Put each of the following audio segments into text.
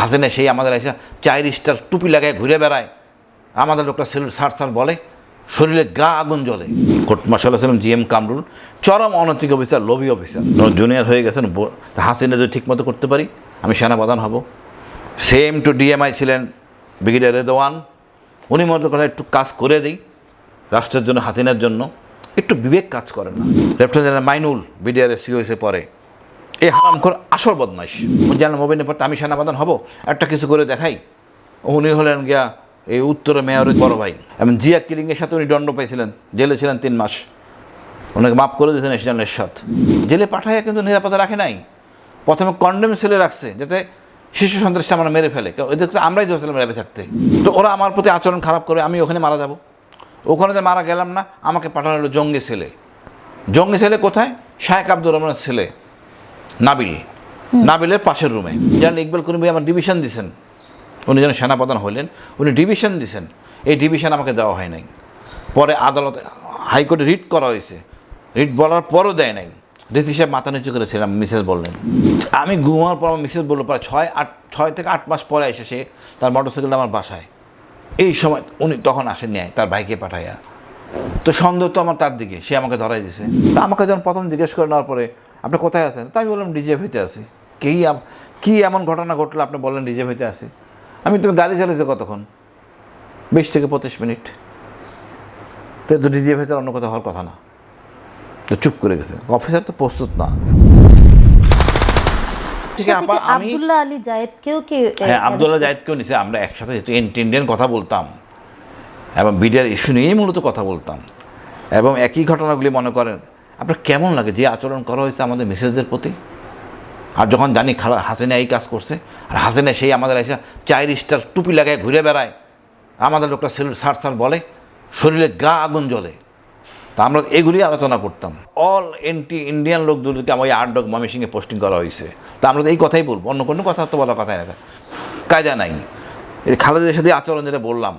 হাসিনা সেই আমাদের এসে চার স্টার টুপি লাগায় ঘুরে বেড়ায়। আমাদের লোকটা সেলুট সার সার বলে, শরীরে গা আগুন জ্বলে। কোর্ট মার্শাল ছিলাম জি এম কামরুল, চরম অনৈতিক অফিসার, লোভী অফিসার। জুনিয়র হয়ে গেছেন হাসিনা যদি ঠিকমতো করতে পারি, আমি সেনাপ্রধান হব। সেম টু ডিএমআই ছিলেন ব্রিগেডিয়ার রেদওয়ান। উনি মতো কথা একটু কাজ করে দিই, রাষ্ট্রের জন্য, হাতিনার জন্য। একটু বিবেক কাজ করেন না। Lieutenant general Mainul BDR CO এসে পরে এই হারাম করে আসল বদমাইশ। জানাল মোবিনের পর আমি সেনাপ্রধান হব, একটা কিছু করে দেখাই। উনি হলেন গিয়া এই উত্তরে মেয়রের বড় ভাই। এবং জিয়া কিলিংয়ের সাথে উনি দণ্ড পেয়েছিলেন জেলে ছিলেন তিন মাস। ওনাকে মাফ করে দিয়েছেন এসিয়ান এরশাদ জেলে পাঠাইয়া কিন্তু নিরাপদে রাখে নাই। প্রথমে কন্ডেম সেলে রাখছে, যাতে শিশু সন্ত্রাসী আমরা মেরে ফেলে। এদের তো আমরাই ধরছিলাম র্যাবে থাকতে। তো ওরা আমার প্রতি আচরণ খারাপ করে, আমি ওখানে মারা যাব। ওখানে যে মারা গেলাম না, আমাকে পাঠানো হলো জঙ্গি ছেলে জঙ্গি ছেলে কোথায়? শায়েক আব্দুর রহমানের ছেলে নাবিল। নাবিলের পাশের রুমে যেন ইকবাল করিম ভাই আমার ডিভিশন দিছেন। উনি যেন সেনাপ্রধান হইলেন, উনি ডিভিশন দিছেন। এই ডিভিশন আমাকে দেওয়া হয় নাই। পরে আদালতে, হাইকোর্টে রিট করা হয়েছে। রিট বলার পরও দেয় নাই। রিত হিসেবে মাথা নিচু করেছিলাম মিসেস বললেন। আমি ঘুমার পর আমার মিসেস বলল, প্রায় ছয় আট, ছয় থেকে আট মাস পরে এসে সে তার মোটরসাইকেলটা আমার বাসায়। এই সময় উনি তখন আসেন নেয় তার ভাইকে পাঠাইয়া। তো সন্দেহ তো আমার তার দিকে, সে আমাকে ধরাই দিছে। তা আমাকে যখন প্রথম জিজ্ঞেস করে নেওয়ার পরে আপনি কোথায় আছেন? তা আমি বললাম ডিজে হইতে আসি কী কী এমন ঘটনা ঘটলো? আপনি বললেন ডিজে হইতে আসি আমি তুমি গাড়ি চালিয়েছে কতক্ষণ? বিশ থেকে পঁচিশ মিনিট। তো তো ডিজে ভেতরে অন্য কথা হওয়ার কথা না। তো চুপ করে গেছে। অফিসার তো প্রস্তুত না। ঠিক আছে আপা আমি আব্দুল্লাহ আলী জায়েদকেও কি হ্যাঁ আবদুল্লাহ জাহিদকেও নিছে। আমরা একসাথে যেহেতু ইন্টেন্ডেন্ট কথা বলতাম এবং বিডিআর ইস্যু নিয়েই মূলত কথা বলতাম। এবং একই ঘটনাগুলি মনে করেন আপনার কেমন লাগে? যে আচরণ করা হয়েছে আমাদের মেসেজদের প্রতি? আর যখন জানি খালা হাসিনা এই কাজ করছে, আর হাসিনা সেই আমাদের এসে চার স্টার টুপি লাগায় ঘুরে বেড়ায়, আমাদের লোকটা সেলুট সার সার বলে, শরীরে গা আগুন জ্বলে। তা আমরা এগুলি আলোচনা করতাম। অল এন্টি ইন্ডিয়ান লোকগুলোকে আমার এই আট ডগ ময়মনসিংহে পোস্টিং করা হয়েছে। তা আমরা এই কথাই বলব, অন্য কোনো কথা তো বলা কথাই না। কায়দা নাই। এই খালেদের সাথে আচরণ যেটা বললাম,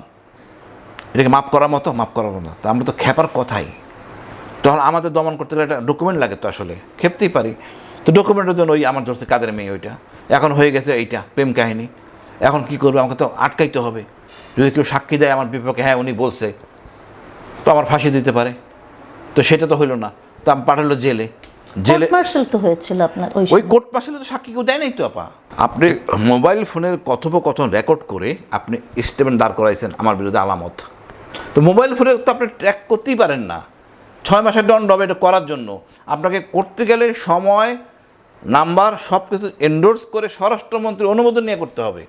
এটাকে মাফ করার মতো? মাফ করার মতো তা আমরা তো খেপার কথাই। তখন আমাদের দমন করতে গেলে একটা ডকুমেন্ট লাগে তো আসলে খেপতেই পারি। তো ডকুমেন্টের জন্য ওই আমার ধরছে কাদের মেয়ে ওইটা? এখন হয়ে গেছে এইটা প্রেম কাহিনী। এখন কি করবে? আমাকে তো আটকাইতে হবে। যদি কেউ সাক্ষী দেয় আমার বিপক্ষে হ্যাঁ উনি বলছে। তো আমার ফাঁসি দিতে পারে। তো সেটা তো হইল না। তো আমি পাঠালো জেলে। জেলে মার্শাল তো হয়েছিল আপনার ওই ওই কোর্ট পাশে তো সাক্ষী কেউ দেয় নাই তো আপা? আপনি মোবাইল ফোনের কথোপকথন রেকর্ড করে আপনি স্টেটমেন্ট দাঁড় করাইছেন আমার বিরুদ্ধে আলামত। তো মোবাইল ফোনে তো আপনি ট্র্যাক করতেই পারেন না। ছয় মাসের দণ্ড হবে এটা করার জন্য। আপনাকে করতে গেলে সময় নাম্বার সব কিছু এন্ডোর্স করে স্বরাষ্ট্রমন্ত্রীর অনুমোদন নিয়ে করতে হবে।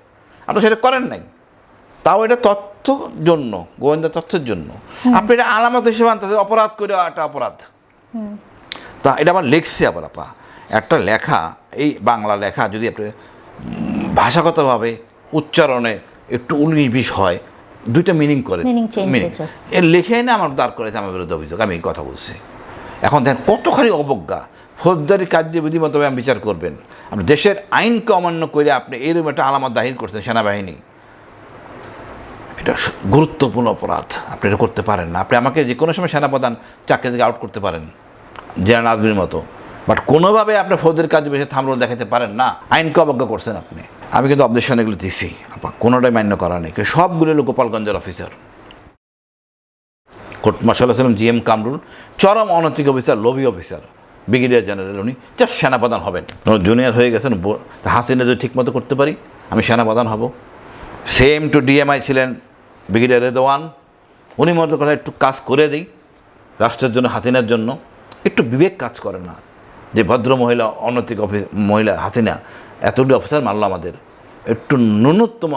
আপনি সেটা করেন নাই। তাও এটা তথ্য জন্য গোয়েন্দা তথ্যের জন্য। আপনি এটা আলামত হিসেবে আনতে অপরাধ করে একটা অপরাধ। তা এটা আমার লেখছে আবার আপা। একটা লেখা এই বাংলা লেখা যদি আপনি ভাষাগতভাবে উচ্চারণে একটু উনিশ বিশ হয় দুইটা মিনিং করে। Meaning। এর লেখে না আমার দাঁড় করেছে আমার বিরুদ্ধে অভিযোগ আমি এই কথা বলছি। এখন দেখেন কতখানি অবজ্ঞা। ফৌজদারি কার্যবিধি মতো আমি বিচার করবেন। আপনি দেশের আইনকে অমান্য করে আপনি এরকম একটা আলামত দাহির করছেন সেনাবাহিনী। এটা গুরুত্বপূর্ণ অপরাধ। আপনি এটা করতে পারেন না। আপনি আমাকে যে কোনো সময় সেনাপ্রধান চাকরি থেকে আউট করতে পারেন জেনারেল আদমির মতো। বাট কোনোভাবে আপনি ফৌজের কাজে বেশি থামরোল দেখাতে পারেন না। আইনকে অবজ্ঞা করছেন আপনি। আমি কিন্তু অবজেকশন এগুলো দিছি। আপা, কোনোটাই মান্য করা নেই। সবগুলো হলো গোপালগঞ্জের অফিসার কোর্ট মার্শাল ছিলাম জি এম কামরুল, চরম অনৈতিক অফিসার লোভী অফিসার ব্রিগেডিয়ার জেনারেল উনি জাস্ট সেনাপ্রধান হবেন। জুনিয়র হয়ে গেছেন হাসিনা যদি ঠিকমতো করতে পারি, আমি সেনাপ্রধান হব। সেম টু ডিএমআই ছিলেন ব্রিগেডিয়ার রেদওয়ান। উনি মতো কথা একটু কাজ করে দিই, রাষ্ট্রের জন্য, হাসিনার জন্য। একটু বিবেক কাজ করে না। যে ভদ্র মহিলা, অনৈতিক অফিস মহিলা, হাসিনা এতগুলি অফিসার মারল আমাদের। একটু ন্যূনতম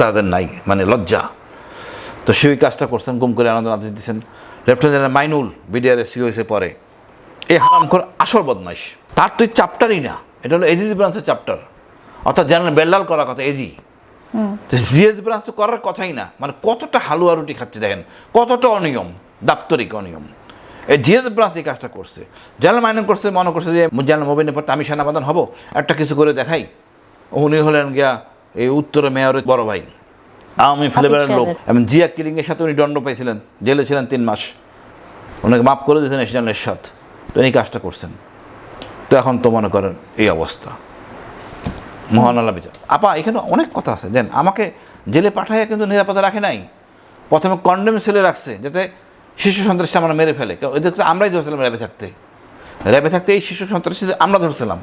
তাদের নাই মানে লজ্জা। তো সেই কাজটা করছেন গুম করে আনন্দ আদেশ দিচ্ছেন। Lieutenant general Mainul BDR CO এসে পরে এই হারাম করে আসল বদমাইশ। তার তো চাপ্টারই না। এটা হলো এজি ব্রাঞ্চের চাপ্টার অর্থাৎ জেনারেল বেল্লাল করার কথা এজি তো জিএস ব্রাঞ্চ তো করার কথাই না। মানে কতটা হালুয়া রুটি খাচ্ছে দেখেন কতটা অনিয়ম দাপ্তরিক অনিয়ম। এই জিএস ব্রাঞ্চ এই কাজটা করছে। জেনারেল মাইনুল করছে মনে করছে যে জেনারেল মোবিনের পর আমি সেনাপ্রধান হব। একটা কিছু করে দেখাই। উনি হলেন গিয়া এই উত্তরে মেয়রের বড় ভাই। আওয়ামী ফ্লেভারের লোক। এবং জিয়া কিলিংয়ের সাথে উনি দণ্ড পেয়েছিলেন জেলে ছিলেন তিন মাস। ওনাকে মাফ করে দিয়েছেন এশিয়ান এরশাদ তো এই কাজটা করছেন। তো এখন তো মনে করেন এই অবস্থা। মহানালা বিচার আপা এখানে অনেক কথা আছে। দেন আমাকে জেলে পাঠাইয়া কিন্তু নিরাপদে রাখে নাই। প্রথমে কন্ডেম সেলে রাখছে যাতে শিশু সন্ত্রাসী আমরা মেরে ফেলে। এদের তো আমরাই ধরছিলাম র্যাবে থাকতে। র্যাবে থাকতে এই শিশু সন্ত্রাসী আমরা ধরছিলাম।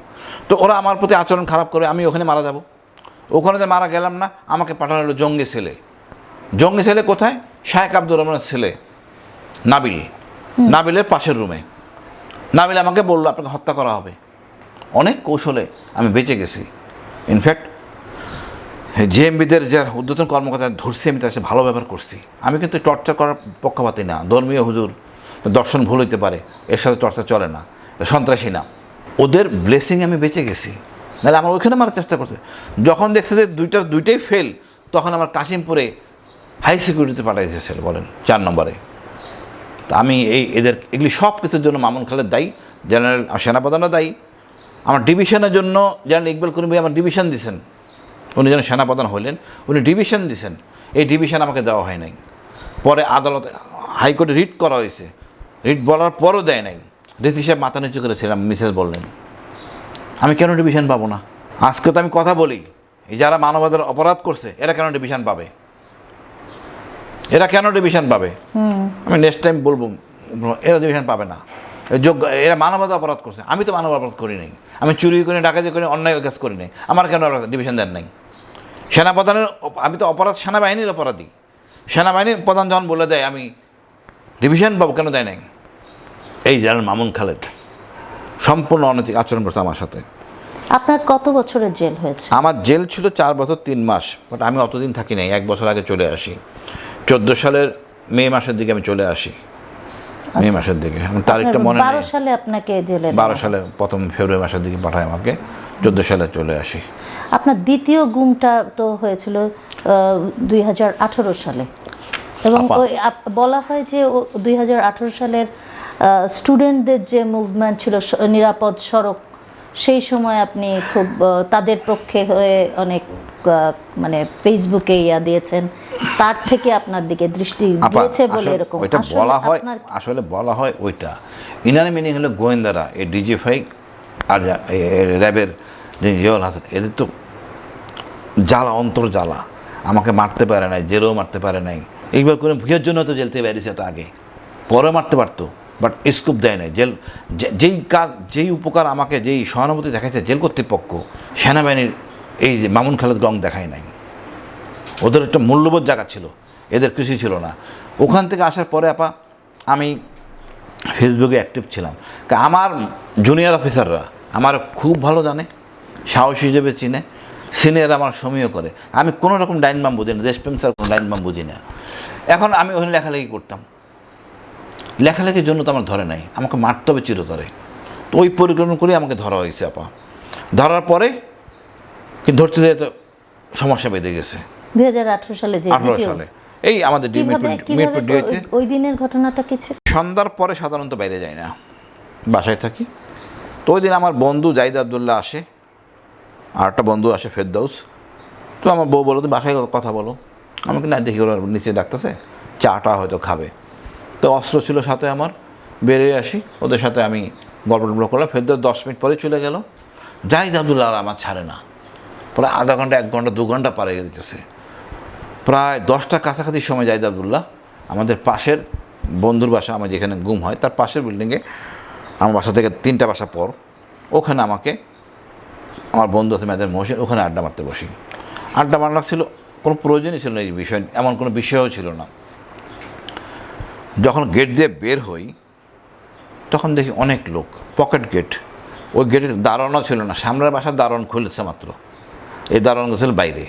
তো ওরা আমার প্রতি আচরণ খারাপ করে আমি ওখানে মারা যাব। ওখানে যে মারা গেলাম না আমাকে পাঠানো হলো জঙ্গি ছেলে। জঙ্গি ছেলে কোথায়? শায়েক আব্দুর রহমানের ছেলে নাবিল। নাবিলের পাশের রুমে। নাবিল আমাকে বলল আপনাকে হত্যা করা হবে। অনেক কৌশলে আমি বেঁচে গেছি। ইনফ্যাক্ট জেএমবিদের যার উদ্বোধন কর্মকর্তা ধরছি আমি, তার ভালো ব্যবহার করছি। আমি কিন্তু টর্চার করার পক্ষপাতি না। ধর্মীয় হুজুর, দর্শন ভুল হইতে পারে, এর সাথে চর্চা চলে না, সন্ত্রাসী না। ওদের ব্লেসিং আমি বেঁচে গেছি। নাহলে আমার ওইখানে মারার চেষ্টা করছে। যখন দেখছে যে দুইটার দুইটাই ফেল তখন আমার কাশিমপুরে হাই সিকিউরিটিতে পাঠাই এসেছিল বলেন, চার নম্বরে। তা আমি এই এদের, এগুলি সব কিছুর জন্য মামুন খালেদ দায়ী, জেনারেল, সেনাপ্রধানও দায়ী। আমার ডিভিশনের জন্য জেনারেল ইকবাল করিম আমার ডিভিশন দিছেন। উনি যেন সেনাপ্রধান হলেন উনি ডিভিশন দিছেন। এই ডিভিশন আমাকে দেওয়া হয় নাই। পরে আদালতে হাইকোর্টে রিট করা হয়েছে। রিট বলার পরও দেয় নাই। রিত হিসেবে মাথা নিচু করেছিলাম মিসেস বললেন আমি কেন ডিভিশন পাবো না? আজকে তো আমি কথা বলি। এই যারা মানবাধিকার অপরাধ করছে এরা কেন ডিভিশন পাবে? এরা কেন ডিভিশন পাবে? আমি নেক্সট টাইম বলব এরা ডিভিশন পাবে না। যোগ্য এরা মানবতা অপরাধ করছে। আমি তো মানব অপরাধ করি নাই। আমি চুরি করে ডাকাতি করি অন্যায় কাজ করি নাই। আমার কেন ডিভিশন দেন নাই? সেনাপ্রধানের আমি তো অপরাধ সেনাবাহিনীর অপরাধী। সেনাবাহিনী প্রধান যখন বলে দেয় আমি ডিভিশন পাবো কেন দেয় নাই? এই জানেন মামুন খালেদ সম্পূর্ণ অনৈতিক আচরণ করছে আমার সাথে। আপনার কত বছরের জেল হয়েছে? আমার জেল ছিল চার বছর তিন মাস বাট আমি অতদিন থাকি নাই এক বছর আগে চলে আসি। চোদ্দ সালের মে মাসের দিকে আমি চলে আসি। মে মাসের দিকে। তারিখটা মনে বারো সালে আপনাকে জেলে বারো সালে প্রথম ফেব্রুয়ারি মাসের দিকে পাঠায় আমাকে। চোদ্দ সালে চলে আসি। আপনার দ্বিতীয় গুমটা তো হয়েছিল দুই হাজার আঠারো সালে। এবং ওই বলা হয় যে দুই হাজার আঠারো সালের স্টুডেন্টদের যে মুভমেন্ট ছিল নিরাপদ সড়ক সেই সময় আপনি খুব তাদের পক্ষে হয়ে অনেক মানে ফেসবুকে ইয়া দিয়েছেন। তার থেকে আপনার দিকে দৃষ্টি দিয়েছে বলে এরকম। ওইটা বলা হয় আসলে বলা হয় ওইটা। ইনার মিনিং হলো গোয়েন্দারা এই ডিজিফাই আর র্যাবের যে জিয়াউল হাসান এদের তো জ্বালা অন্তর জ্বালা। আমাকে মারতে পারে নাই জেলেও মারতে পারে নাই। এইবার করে ভুয়ের জন্য তো জেলতে বেরিয়েছে তো আগে। পরে মারতে পারতো বাট স্কুপ দেয় নাই। জেল যেই কাজ যেই উপকার আমাকে যেই সহানুভূতি দেখাইছে জেল কর্তৃপক্ষ সেনাবাহিনীর এই যে মামুন খালেদ গং দেখায় নাই। ওদের একটা মূল্যবোধ জায়গা ছিল, এদের কিছুই ছিল না। ওখান থেকে আসার পরে আপা, আমি ফেসবুকে অ্যাক্টিভ ছিলাম। আমার জুনিয়র অফিসাররা আমার খুব ভালো জানে, সাহস হিসেবে চিনে সিনিয়র আমার সমীহ করে। আমি কোনো রকম ডাইন বাম বুঝি না, দেশপ্রেম স্যার কোনো ডাইন বাম বুঝি না। এখন আমি ওখানে লেখালেখি করতাম। লেখালেখির জন্য তো আমার ধরে নাই, আমাকে মারতে হবে চিরতরে। তো ওই পরিকল্পনা করে আমাকে ধরা হয়েছে আপা। ধরার পরে ধরতে যেতে সমস্যা বেঁধে গেছে। দুই হাজার আঠারো সালে যে সালে। এই আমাদের ডিওতে ওই- দিনের ঘটনাটা কি ছিল? সন্ধ্যার পরে সাধারণত বাইরে যাই না। বাসায় থাকি। তো ওই দিন আমার বন্ধু জাহিদ আবদুল্লাহ আসে। আর একটা বন্ধু আসে ফেরদৌস। তো আমার বউ বলো তো বাসায় কথা বলো। আমাকে না দেখি ওরা নিচে ডাকতেছে। চাটা হয়তো খাবে। তো অস্ত্র ছিল সাথে আমার। বেরিয়ে আসি। ওদের সাথে আমি গল্প টল্প করলাম। ফেরদৌস দশ মিনিট পরে চলে গেল। জাহিদ আবদুল্লাহ আর আমার ছাড়ে না। প্রায় আধা ঘণ্টা এক ঘণ্টা দু ঘণ্টা পারে দিতেছে প্রায় দশটা কাছাকাছি সময় জাহিদ আবদুল্লাহ, আমাদের পাশের বন্ধুর বাসা আমার যেখানে গুম হয়, তার পাশের বিল্ডিংয়ে আমার বাসা থেকে তিনটা বাসা পর, ওখানে আমাকে, আমার বন্ধু আছে মেয়েদের মহসিন, ওখানে আড্ডা মারতে বসি। আড্ডা মারার ছিল, কোনো প্রয়োজনই ছিল না এই বিষয়, এমন কোনো বিষয়ও ছিল না। যখন গেট দিয়ে বের হই, তখন দেখি অনেক লোক পকেট গেট ওই গেটের দারণও ছিল না, সামনের বাসার দারণ খুলেছে মাত্র। এই দারণ গেছিল বাইরে।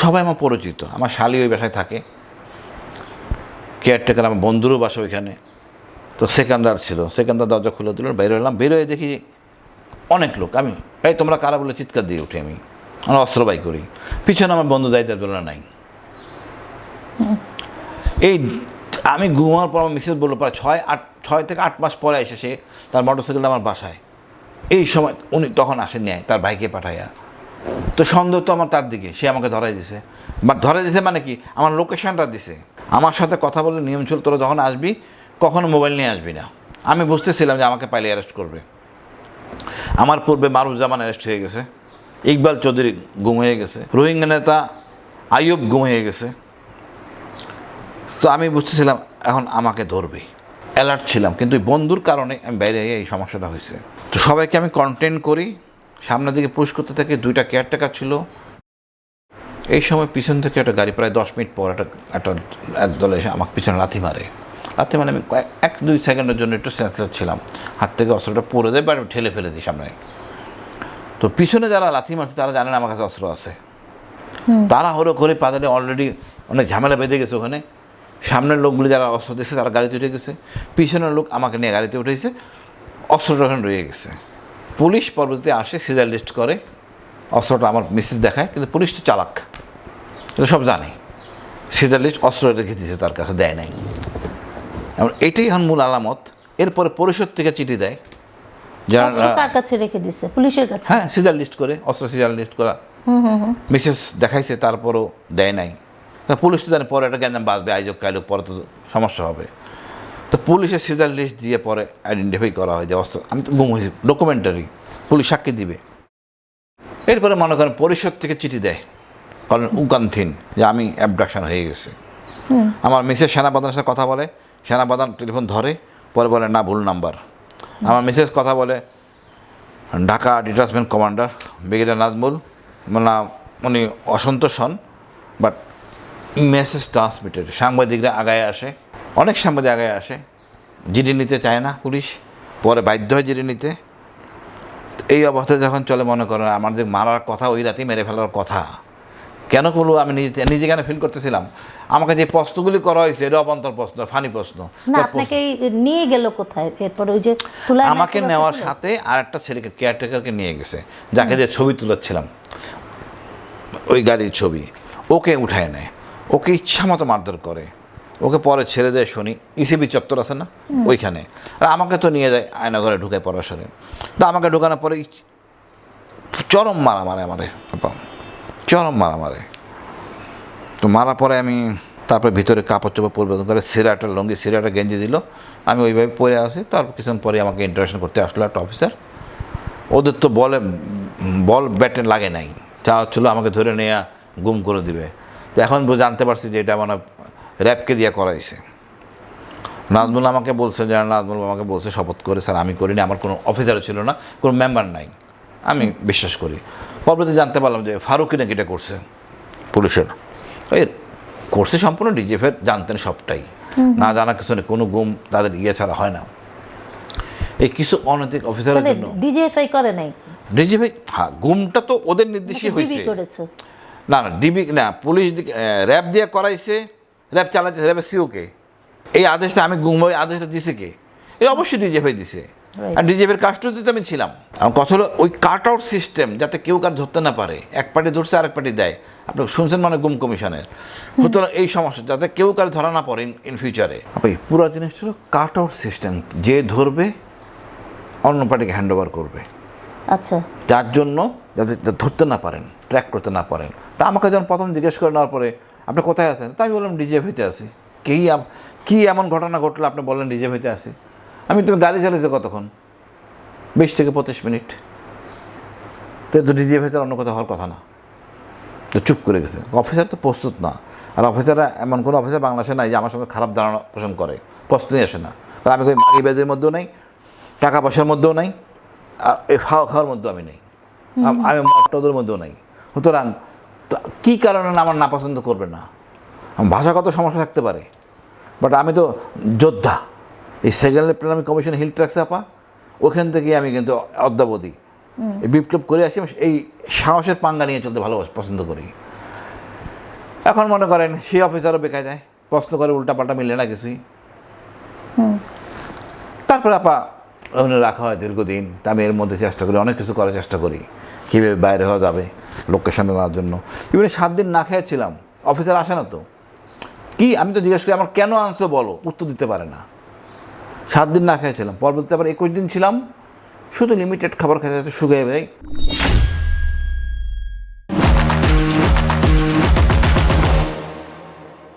সবাই আমার পরিচিত আমার শালি ওই বাসায় থাকে। কেয়ারটেকার আমার বন্ধুরও বাসা ওইখানে। তো সেকেন্দার ছিল সেকেন্দার দরজা খুলে দিল বের হলাম। বেরোয় দেখি অনেক লোক। আমি এই তোমরা কারা বলে চিৎকার দিয়ে উঠি আমি। আমরা অস্ত্র বাই করি। পিছনে আমার বন্ধু দায়িত্ব বেলা নাই। এই আমি ঘুমার পর আমার মিসেস বলল প্রায় ছয় আট ছয় থেকে আট মাস পরে এসে সে তার মোটরসাইকেলটা আমার বাসায়। এই সময় উনি তখন আসেন নেয় তার ভাইকে পাঠাইয়া তো সন্দেহ তো আমার তার দিকে, সে আমাকে ধরাই দিছে। বা ধরাই দিছে মানে কি? আমার লোকেশনটা দিছে। আমার সাথে কথা বলে নিয়ম ছিল, তোরা যখন আসবি, কখনো মোবাইল নিয়ে আসবি না। আমি বুঝতেছিলাম যে আমাকে পাইলে অ্যারেস্ট করবে। আমার পূর্বে মারুফ জামান অ্যারেস্ট হয়ে গেছে। ইকবাল চৌধুরী গুম হয়ে গেছে। রোহিঙ্গা নেতা আইয়ুব গুম হয়ে গেছে। তো আমি বুঝতেছিলাম, এখন আমাকে ধরবে। অ্যালার্ট ছিলাম, কিন্তু বন্ধুর কারণে আমি বাইরে এই সমস্যাটা হয়েছে। তো সবাইকে আমি কন্টেন্ট করি। সামনের দিকে পুশ করতে থাকি দুইটা কেয়ারটেকার ছিল। এই সময় পিছন থেকে একটা গাড়ি প্রায় দশ মিনিট পর একটা একটা একদল এসে আমাকে পিছনে লাথি মারে। লাথি মানে আমি এক দুই সেকেন্ডের জন্য একটু সেন্সলেস ছিলাম। হাত থেকে অস্ত্রটা পরে দেয় বা ঠেলে ফেলে দিই সামনে। তো পিছনে যারা লাথি মারছে তারা জানেন আমার কাছে অস্ত্র আছে। তারা হলো করে পাদারে অলরেডি অনেক ঝামেলা বেঁধে গেছে ওখানে। সামনের লোকগুলি যারা অস্ত্র দিয়েছে তারা গাড়িতে উঠে গেছে। পিছনের লোক আমাকে নিয়ে গাড়িতে উঠেছে। অস্ত্রটা ওখানে রয়ে গেছে। পুলিশ পরবর্তীতে আসে সিজার লিস্ট করে। অস্ত্রটা আমার মিসেস দেখায় কিন্তু পুলিশ তো চালাক। এটা সব জানে। সিজার লিস্ট অস্ত্র রেখে দিয়েছে তার কাছে দেয় নাই। এবং এটাই এখন মূল আলামত। এরপরে পরিষদ থেকে চিঠি দেয়। যারা কাছে রেখে দিছে? পুলিশের কাছে? হ্যাঁ সিজার লিস্ট করে অস্ত্র সিজার লিস্ট করা। মিসেস দেখাইছে তারপরও দেয় নাই। পুলিশ তো জানে পরে একটা গ্যাঞ্জাম বাঁচবে আয়োজক কাইলোক পরে তো সমস্যা হবে। তো পুলিশের সিজার লিস্ট দিয়ে পরে আইডেন্টিফাই করা হয় যে অস্ত্র আমি তো গুম হয়েছি ডকুমেন্টারি পুলিশ সাক্ষী দিবে। এরপরে মনে করেন পরিষদ থেকে চিঠি দেয় করেন উকান্থিন যে আমি অ্যাবডাকশন হয়ে গেছে। আমার মিসেস সেনাপ্রধানের সাথে কথা বলে সেনাপ্রধান টেলিফোন ধরে পরে বলে না ভুল নাম্বার আমার মিসেস কথা বলে Dhaka detachment commander brigadier Nazmul মানে উনি অসন্তোষ হন বাট মেসেজ ট্রান্সমিটেড সাংবাদিকরা আগায় আসে অনেক সাংবাদিক আগায় আসে জিডি নিতে চায় না পুলিশ পরে বাধ্য হয় জিডি নিতে। এই অবস্থায় যখন চলে মনে করেন আমাদের মারার কথা ওই রাতেই মেরে ফেলার কথা। কেন করব? আমি নিজে নিজে কেন ফিল করতেছিলাম? আমাকে যে প্রশ্নগুলি করা হয়েছে এটা অবান্তর প্রশ্ন ফানি প্রশ্ন। না আপনাকে নিয়ে গেল কোথায়? এরপর ওই যে আমাকে নেওয়ার সাথে আর একটা ছেলেকে কেয়ারটেকারকে নিয়ে গেছে যাকে যে ছবি তুলাচ্ছিলাম ওই গাড়ির ছবি। ওকে উঠায় নেয় ওকে ইচ্ছা মতো মারধর করে। ওকে পরে ছেড়ে দেয় শুনি। ইসিবি চত্বর আছে না? ওইখানে। আর আমাকে তো নিয়ে যায় আয়নাঘরে ঢুকে পড়াশোনে তো আমাকে ঢুকানোর পরে চরম মারা মারে আমারে চরম মারা মারে তো মারার পরে আমি তারপরে ভিতরে কাপড় চোপড় পরিবর্তন করে সিরাটা লঙ্গি সিরাটা গেঞ্জি দিল। আমি ওইভাবে পরে আসি। তারপর কিছুক্ষণ পরে আমাকে ইন্টারেকশন করতে আসলো একটা অফিসার ওদের তো বলে বল ব্যাটে লাগে নাই। যা হচ্ছিল আমাকে ধরে নিয়ে গুম করে দিবে। তো এখন জানতে পারছি যে এটা মানে র্যাবকে দিয়ে করাইছে। নাজমুল আমাকে বলছে যে নাজমুল আমাকে বলছে শপথ করে স্যার আমি করিনি আমার কোনো অফিসারও ছিল না কোনো মেম্বার নাই। আমি বিশ্বাস করি। পরবর্তী জানতে পারলাম যে ফারুকি নাকি এটা করছে পুলিশের। এই করছে সম্পূর্ণ ডিজিএফের জানতেন সবটাই। না জানা কিছু নেই কোনো গুম তাদের ইয়ে ছাড়া হয় না। এই কিছু অনৈতিক অফিসারের মানে জন্য ডিজিএফআই করে নাই? ডিজিএফআই হ্যাঁ গুমটা তো ওদের নির্দেশই হয়েছে। না না ডিবি না পুলিশ দিকে র্যাব দিয়ে করাইছে র্যাব চালাচ্ছে র্যাবের সিওকে এই আদেশটা আমি গুম ওই আদেশটা দিছে কে? এই অবশ্যই ডিজিএফআই দিছে. আর ডিজিএফের কাস্টডিতে আমি ছিলাম। আমার কথা হলো ওই কাট আউট সিস্টেম যাতে কেউ কার ধরতে না পারে এক পার্টি ধরছে আরেক পার্টি দেয়। আপনি শুনছেন মানে গুম কমিশনের। সুতরাং এই সমস্যা যাতে কেউ কার ধরা না পড়ে ইন ফিউচারে এই পুরো জিনিসটা হলো কাট আউট সিস্টেম যে ধরবে অন্য পার্টিকে হ্যান্ড ওভার করবে। আচ্ছা। যার জন্য যাতে ধরতে না পারেন ট্র্যাক করতে না পারেন। তা আমাকে যখন প্রথম জিজ্ঞেস করে নেওয়ার পরে আপনি কোথায় আছেন? তাই আমি বললাম ডিজে হইতে আসি কী কী এমন ঘটনা ঘটলো আপনি বললেন ডিজে হইতে আসি আমি তুমি গাড়ি চালিয়েছে কতক্ষণ? বিশ থেকে পঁচিশ মিনিট। তো তো ডিজে হইতে অন্য কোথাও হওয়ার কথা না। তো চুপ করে গেছে। অফিসার তো প্রস্তুত না। আর অফিসাররা এমন কোনো অফিসার বাংলাদেশে নাই যে আমার সঙ্গে খারাপ ধারণা পোষণ করে। প্রস্তুতি আসে না। কারণ আমি ওই মাগি ব্যাজের মধ্যেও নেই টাকা পয়সার মধ্যেও নেই আর এই খাওয়া খাওয়ার মধ্যেও আমি নেই। আম- মটদের মধ্যেও নেই। সুতরাং তো কী কারণে আমার না পছন্দ করবে না? ভাষাগত সমস্যা থাকতে পারে। বাট আমি তো যোদ্ধা। এই second lieutenant commission hill tracts আপা ওখান থেকে আমি কিন্তু অদ্যাবধি বিপ্লব করে আসি আমি এই সাহসের পাঙ্গা নিয়ে চলতে ভালোবাসি পছন্দ করি। এখন মনে করেন সেই অফিসারও বেকায় যায় প্রশ্ন করে উল্টাপাল্টা মিলে না কিছুই। তারপরে আপা ওখানে রাখা হয় দীর্ঘদিন তা আমি এর মধ্যে চেষ্টা করি অনেক কিছু করার চেষ্টা করি। কীভাবে বাইরে হওয়া যাবে লোকেশনে নেওয়ার জন্য। ইভেন সাত দিন না খেয়েছিলাম অফিসার আসে না তো। কি, আমি তো জিজ্ঞেস করি, আমার কেন আনছো বলো? উত্তর দিতে পারে না। সাত দিন না খেয়েছিলাম, পরবর্তীতে আবার একুশ দিন ছিলাম। শুধু লিমিটেড খাবার খেতে শুকিয়ে ভাই